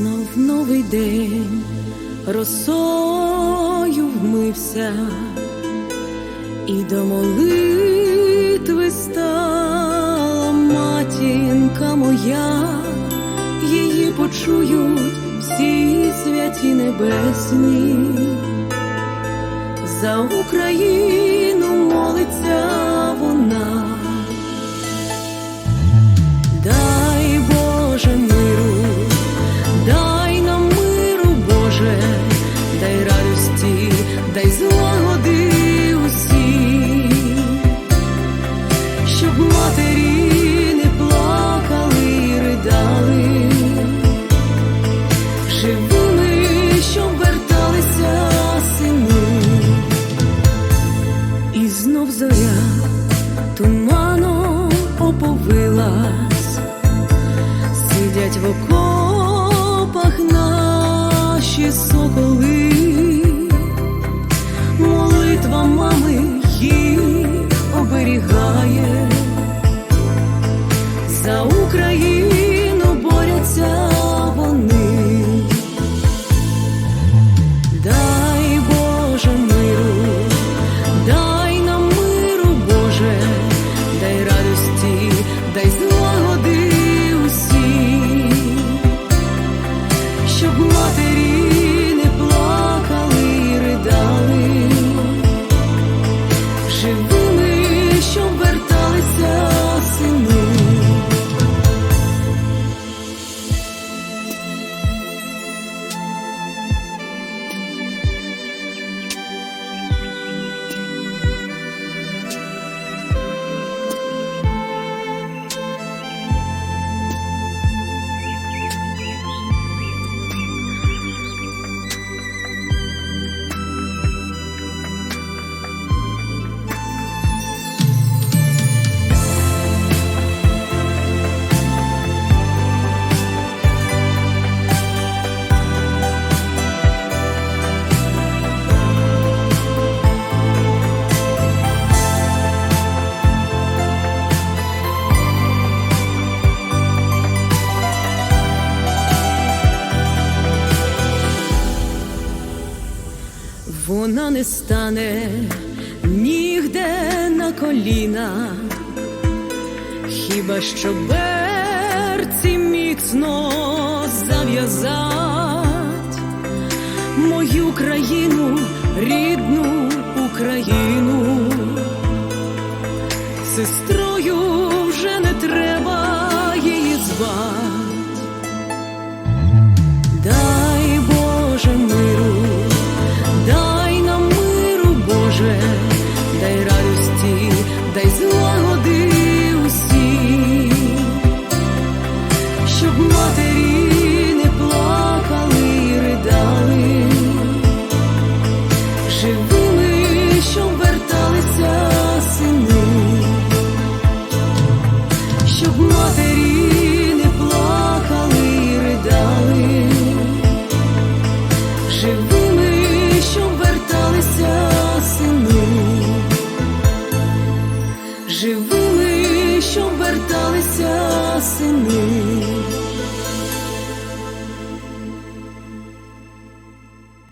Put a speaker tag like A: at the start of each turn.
A: Знов новий день росою вмився, і до молитви стала матінка моя, її почують всі святі небесні, за Україну молиться вона. Знов зоря туманом оповилась, сидять в окопах не стане нігде на коліна, хіба що берці міцно зав'язать мою країну, рідну Україну, сестрою вже не треба її звать. Живими, що верталися сини, живими, що верталися сини.